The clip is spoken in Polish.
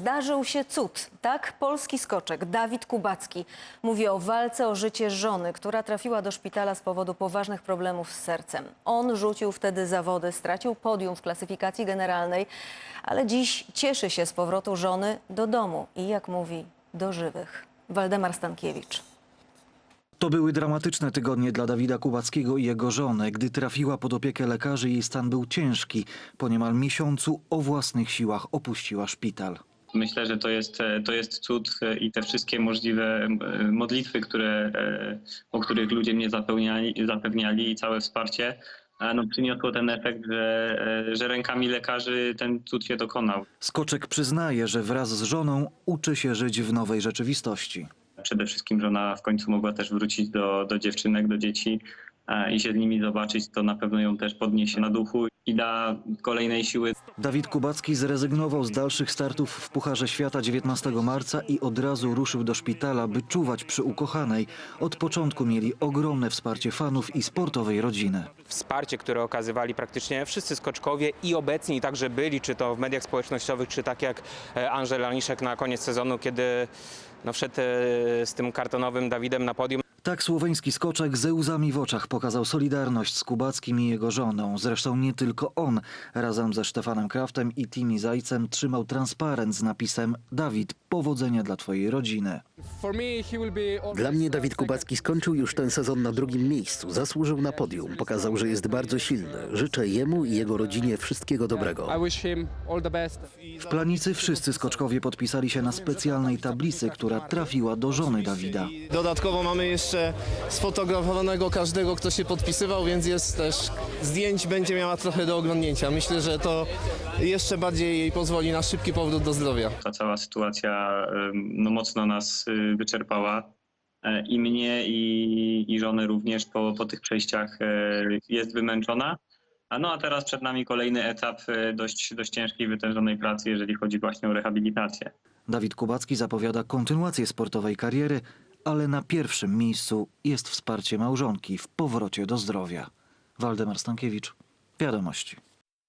zdarzył się cud. Tak, polski skoczek Dawid Kubacki mówi o walce o życie żony, która trafiła do szpitala z powodu poważnych problemów z sercem. On rzucił wtedy zawody, stracił podium w klasyfikacji generalnej, ale dziś cieszy się z powrotu żony do domu i, jak mówi, do żywych. Waldemar Stankiewicz. To były dramatyczne tygodnie dla Dawida Kubackiego i jego żony. Gdy trafiła pod opiekę lekarzy, jej stan był ciężki. Po niemal miesiącu o własnych siłach opuściła szpital. Myślę, że to jest, e, to jest cud e, i te wszystkie możliwe e, modlitwy, które, o których ludzie mnie zapewniali, zapewniali i całe wsparcie, no, przyniosło ten efekt, że, że rękami lekarzy ten cud się dokonał. Skoczek przyznaje, że wraz z żoną uczy się żyć w nowej rzeczywistości. Przede wszystkim żona w końcu mogła też wrócić do, do dziewczynek, do dzieci i się z nimi zobaczyć, to na pewno ją też podniesie na duchu i da kolejnej siły Dawid Kubacki zrezygnował z dalszych startów w Pucharze Świata 19 marca i od razu ruszył do szpitala, by czuwać przy ukochanej. Od początku mieli ogromne wsparcie fanów i sportowej rodziny. wsparcie, które okazywali praktycznie wszyscy skoczkowie i obecni, i także byli, czy to w mediach społecznościowych, czy tak jak e, Andrzej Laniszek na koniec sezonu, kiedy no, wszedł e, z tym kartonowym Dawidem na podium. Tak słoweński skoczek ze łzami w oczach pokazał solidarność z Kubackim i jego żoną. Zresztą nie tylko on. Razem ze Stefanem Kraftem i Timi Zajcem trzymał transparent z napisem Dawid, powodzenia dla twojej rodziny. Dla mnie Dawid Kubacki skończył już ten sezon na drugim miejscu. Zasłużył na podium. Pokazał, że jest bardzo silny. Życzę jemu i jego rodzinie wszystkiego dobrego. W Planicy wszyscy skoczkowie podpisali się na specjalnej tablicy, która trafiła do żony Dawida. Dodatkowo mamy jeszcze sfotografowanego każdego, kto się podpisywał, więc jest też zdjęć będzie miała trochę do oglądnięcia. Myślę, że to jeszcze bardziej jej pozwoli na szybki powrót do zdrowia. ta cała sytuacja no, mocno nas y, wyczerpała. E, I mnie, i, i żonę również po, po tych przejściach e, jest wymęczona. A no a teraz przed nami kolejny etap e, dość, dość ciężkiej, wytężonej pracy, jeżeli chodzi właśnie o rehabilitację. Dawid Kubacki zapowiada kontynuację sportowej kariery, ale na pierwszym miejscu jest wsparcie małżonki w powrocie do zdrowia. Waldemar Stankiewicz, Wiadomości.